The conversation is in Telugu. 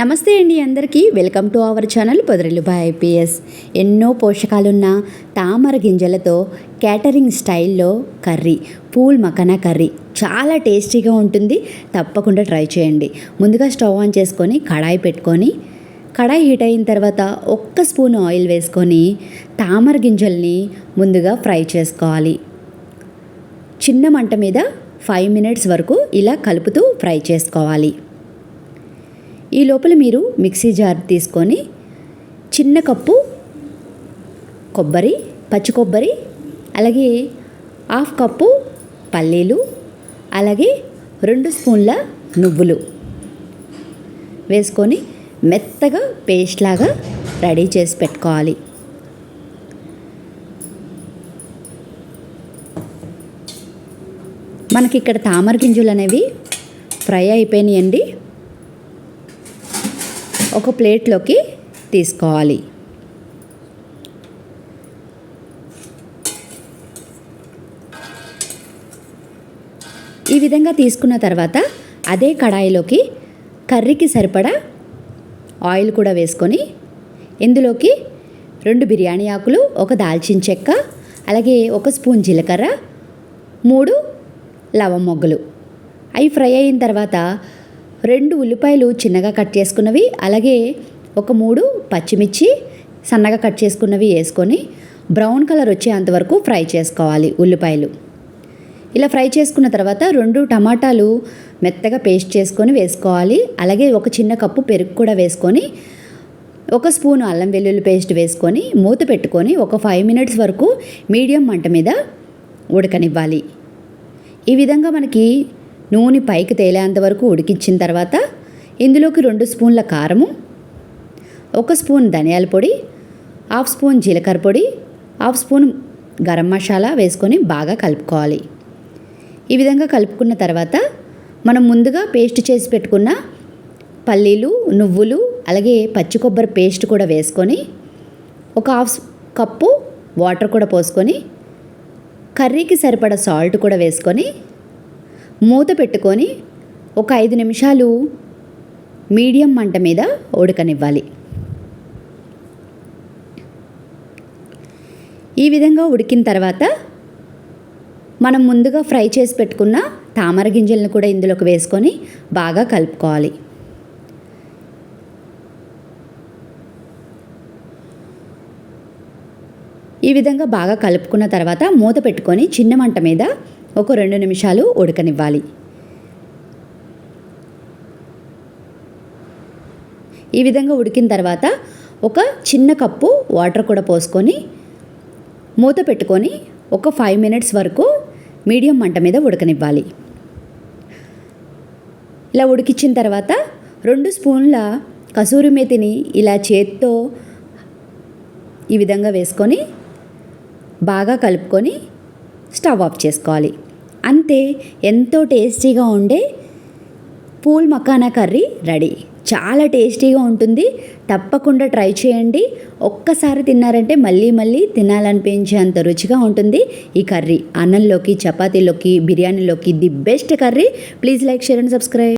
నమస్తే అండి అందరికీ. వెల్కమ్ టు అవర్ ఛానల్ పొదరిల్లుబాయ్ ఐపీఎస్. ఎన్నో పోషకాలున్న తామర గింజలతో క్యాటరింగ్ స్టైల్లో కర్రీ పూల్ మకనా కర్రీ చాలా టేస్టీగా ఉంటుంది. తప్పకుండా ట్రై చేయండి. ముందుగా స్టవ్ ఆన్ చేసుకొని కడాయి పెట్టుకొని కడాయి హీట్ అయిన తర్వాత ఒక్క స్పూన్ ఆయిల్ వేసుకొని తామర గింజల్ని ముందుగా ఫ్రై చేసుకోవాలి. చిన్న మంట మీద ఫైవ్ మినిట్స్ వరకు ఇలా కలుపుతూ ఫ్రై చేసుకోవాలి. ఈ లోపల మీరు మిక్సీ జార్ తీసుకొని చిన్న కప్పు కొబ్బరి పచ్చి కొబ్బరి అలాగే హాఫ్ కప్పు పల్లీలు అలాగే రెండు స్పూన్ల నువ్వులు వేసుకొని మెత్తగా పేస్ట్ లాగా రెడీ చేసి పెట్టుకోవాలి. మనకి ఇక్కడ తామర గింజలు అనేవి ఫ్రై అయిపోయినాయండి. ఒక ప్లేట్లోకి తీసుకోవాలి. ఈ విధంగా తీసుకున్న తర్వాత అదే కడాయిలోకి కర్రీకి సరిపడా ఆయిల్ కూడా వేసుకొని ఇందులోకి రెండు బిర్యానీ ఆకులు ఒక దాల్చిన చెక్క అలాగే ఒక స్పూన్ జీలకర్ర మూడు లవం మొగ్గలు. అవి ఫ్రై అయిన తర్వాత రెండు ఉల్లిపాయలు చిన్నగా కట్ చేసుకున్నవి అలాగే ఒక మూడు పచ్చిమిర్చి సన్నగా కట్ చేసుకున్నవి వేసుకొని బ్రౌన్ కలర్ వచ్చేంతవరకు ఫ్రై చేసుకోవాలి ఉల్లిపాయలు. ఇలా ఫ్రై చేసుకున్న తర్వాత రెండు టమాటాలు మెత్తగా పేస్ట్ చేసుకొని వేసుకోవాలి. అలాగే ఒక చిన్న కప్పు పెరుగు కూడా వేసుకొని ఒక స్పూన్ అల్లం వెల్లుల్లి పేస్ట్ వేసుకొని మూత పెట్టుకొని ఒక ఫైవ్ మినిట్స్ వరకు మీడియం మంట మీద ఉడకనివ్వాలి. ఈ విధంగా మనకి నూనె పైకి తేలేంత వరకు ఉడికించిన తర్వాత ఇందులోకి రెండు స్పూన్ల కారము ఒక స్పూన్ ధనియాల పొడి హాఫ్ స్పూన్ జీలకర్ర పొడి హాఫ్ స్పూన్ గరం మసాలా వేసుకొని బాగా కలుపుకోవాలి. ఈ విధంగా కలుపుకున్న తర్వాత మనం ముందుగా పేస్ట్ చేసి పెట్టుకున్న పల్లీలు నువ్వులు అలాగే పచ్చి కొబ్బరి పేస్ట్ కూడా వేసుకొని ఒక హాఫ్ కప్పు వాటర్ కూడా పోసుకొని కర్రీకి సరిపడా సాల్ట్ కూడా వేసుకొని మూత పెట్టుకొని ఒక ఐదు నిమిషాలు మీడియం మంట మీద ఉడకనివ్వాలి. ఈ విధంగా ఉడికిన తర్వాత మనం ముందుగా ఫ్రై చేసి పెట్టుకున్న తామర గింజలను కూడా ఇందులోకి వేసుకొని బాగా కలుపుకోవాలి. ఈ విధంగా బాగా కలుపుకున్న తర్వాత మూత పెట్టుకొని చిన్న మంట మీద ఒక రెండు నిమిషాలు ఉడకనివ్వాలి. ఈ విధంగా ఉడికిన తర్వాత ఒక చిన్న కప్పు వాటర్ కూడా పోసుకొని మూత పెట్టుకొని ఒక ఫైవ్ మినిట్స్ వరకు మీడియం మంట మీద ఉడకనివ్వాలి. ఇలా ఉడికించిన తర్వాత రెండు స్పూన్ల కసూరి మేతిని ఇలా చేత్తో ఈ విధంగా వేసుకొని బాగా కలుపుకొని స్టవ్ ఆఫ్ చేసుకోవాలి. అంతే ఎంతో టేస్టీగా ఉండే పూల్ మకానా కర్రీ రెడీ. చాలా టేస్టీగా ఉంటుంది. తప్పకుండా ట్రై చేయండి. ఒక్కసారి తిన్నారంటే మళ్ళీ మళ్ళీ తినాలనిపించేంత రుచిగా ఉంటుంది ఈ కర్రీ. అన్నంలోకి చపాతీలోకి బిర్యానీలోకి the best curry. Please like share and subscribe.